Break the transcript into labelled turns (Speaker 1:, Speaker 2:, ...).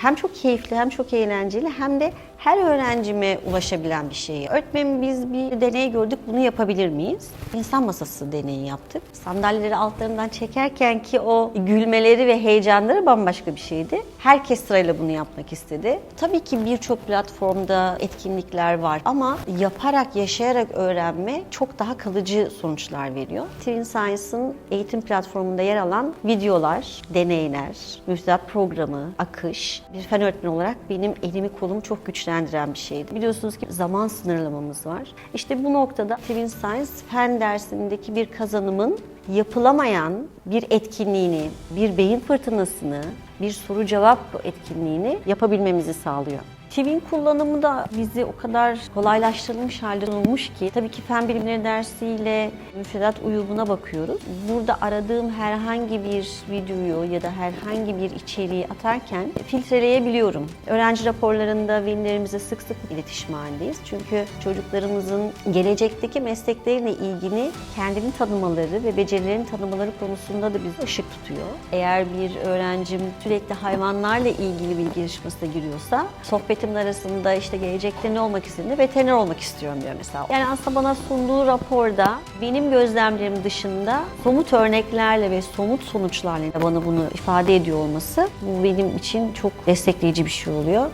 Speaker 1: Hem çok keyifli hem çok eğlenceli hem de her öğrencime ulaşabilen bir şey. Öğretmenim biz bir deney gördük bunu yapabilir miyiz? İnsan masası deneyi yaptık. Sandalyeleri altlarından çekerken ki o gülmeleri ve heyecanları bambaşka bir şeydi. Herkes sırayla bunu yapmak istedi. Tabii ki birçok platformda etkinlikler var ama yaparak, yaşayarak öğrenme çok daha kalıcı sonuçlar veriyor. Twin Science'ın eğitim platformunda yer alan videolar, deneyler, müfredat programı, akış bir fen öğretmeni olarak benim elimi kolumu çok güçlendiren bir şeydi. Biliyorsunuz ki zaman sınırlamamız var. İşte bu noktada Twin Science fen dersindeki bir kazanımın yapılamayan bir etkinliğini, bir beyin fırtınasını, bir soru cevap etkinliğini yapabilmemizi sağlıyor. Twin kullanımı da bizi o kadar kolaylaştırılmış halde sunulmuş ki tabii ki fen bilimleri dersiyle müfredat uyumuna bakıyoruz. Burada aradığım herhangi bir videoyu ya da herhangi bir içeriği atarken filtreleyebiliyorum. Öğrenci raporlarında velilerimize sık sık iletişim halindeyiz. Çünkü çocuklarımızın gelecekteki meslekleriyle ilgili kendini tanımaları ve becerilerini tanımaları konusunda da bizi ışık tutuyor. Eğer bir öğrencim sürekli hayvanlarla ilgili bilgi yarışmasına giriyorsa sohbetim arasında işte gelecekte ne olmak istediğinde veteriner olmak istiyorum diyor mesela. Yani aslında bana sunduğu raporda benim gözlemlerim dışında somut örneklerle ve somut sonuçlarla bana bunu ifade ediyor olması bu benim için çok destekleyici bir şey oluyor.